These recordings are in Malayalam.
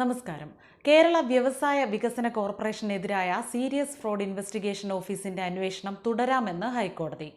നമസ്കാരം. കേരള വ്യവസായ വികസന കോർപ്പറേഷനെതിരായ സീരിയസ് ഫ്രോഡ് ഇൻവെസ്റ്റിഗേഷൻ ഓഫീസിന്റെ അന്വേഷണം തുടരാമെന്ന് ഹൈക്കോടതി.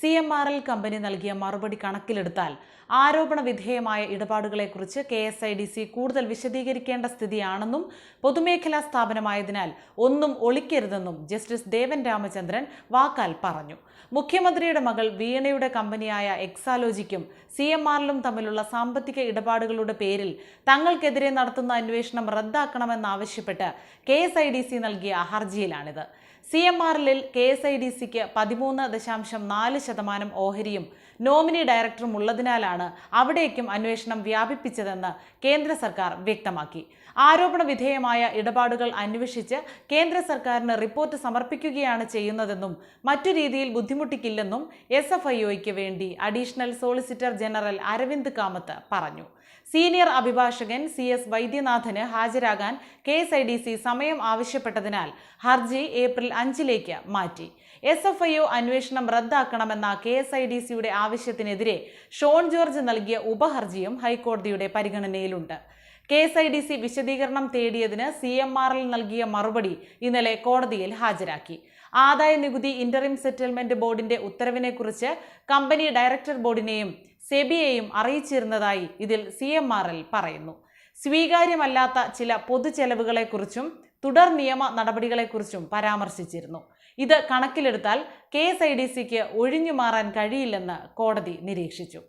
C M R L company നൽകിയ മറുപടി കണക്കിലെടുത്താൽ ആരോപണ വിധേയമായ ഇടപാടുകളെക്കുറിച്ച് K S I D C കൂടുതൽ വിശദീകരിക്കേണ്ട സ്ഥിതിയാണെന്നും പൊതുമേഖലാ സ്ഥാപനമായതിനാൽ ഒന്നും ഒളിക്കരുതെന്നും ജസ്റ്റിസ് ദേവൻ രാമചന്ദ്രൻ വാക്കാൽ പറഞ്ഞു. മുഖ്യമന്ത്രിയുടെ മകൾ വീണയുടെ കമ്പനിയായ എക്സാലോജിക്കും സി എം ആറിലും തമ്മിലുള്ള സാമ്പത്തിക ഇടപാടുകളുടെ പേരിൽ തങ്ങൾക്കെതിരെ നടത്തുന്ന അന്വേഷണം റദ്ദാക്കണമെന്നാവശ്യപ്പെട്ട് K S I D C നൽകിയ ഹർജിയിലാണിത്. സി എം ആറിൽ കെ എസ് ഐ ഡി സിക്ക് പതിമൂന്ന് ദശാംശം നാല് ശതമാനം ഓഹരിയും നോമിനി ഡയറക്ടറും ഉള്ളതിനാലാണ് അവിടേക്കും അന്വേഷണം വ്യാപിപ്പിച്ചതെന്ന് കേന്ദ്ര സർക്കാർ വ്യക്തമാക്കി. ആരോപണ വിധേയമായ ഇടപാടുകൾ അന്വേഷിച്ച് കേന്ദ്ര സർക്കാരിന് റിപ്പോർട്ട് സമർപ്പിക്കുകയാണ് ചെയ്യുന്നതെന്നും മറ്റു രീതിയിൽ ബുദ്ധിമുട്ടിക്കില്ലെന്നും എസ് എഫ് ഐ ഒയ്ക്ക് വേണ്ടി additional solicitor general Aravind Kamath പറഞ്ഞു. സീനിയർ അഭിഭാഷകൻ സി എസ് വൈദ്യനാഥന് ഹാജരാകാൻ K S I D C സമയം ആവശ്യപ്പെട്ടതിനാൽ ഹർജി ഏപ്രിൽ അഞ്ചിലേക്ക് മാറ്റി. എസ് എഫ് ഐ ഒ അന്വേഷണം റദ്ദാക്കണമെന്ന കെ എസ് ഐ ഡി സിയുടെ ആവശ്യത്തിനെതിരെ ഷോൺ ജോർജ് നൽകിയ ഉപഹർജിയും ഹൈക്കോടതിയുടെ പരിഗണനയിലുണ്ട്. K S I D C വിശദീകരണം തേടിയതിന് സി എം ആറിൽ നൽകിയ മറുപടി ഇന്നലെ കോടതിയിൽ ഹാജരാക്കി. ആദായ നികുതി ഇന്ററിം സെറ്റിൽമെന്റ് ബോർഡിന്റെ ഉത്തരവിനെക്കുറിച്ച് കമ്പനി ഡയറക്ടർ ബോർഡിനെയും സെബിയെയും അറിയിച്ചിരുന്നതായി ഇതിൽ സി പറയുന്നു. സ്വീകാര്യമല്ലാത്ത ചില പൊതുചെലവുകളെക്കുറിച്ചും തുടർ നിയമ നടപടികളെക്കുറിച്ചും പരാമർശിച്ചിരുന്നു. ഇത് കണക്കിലെടുത്താൽ കെ എസ് ഐ ഡി സിക്ക് ഒഴിഞ്ഞു മാറാൻ കഴിയില്ലെന്ന് കോടതി നിരീക്ഷിച്ചു.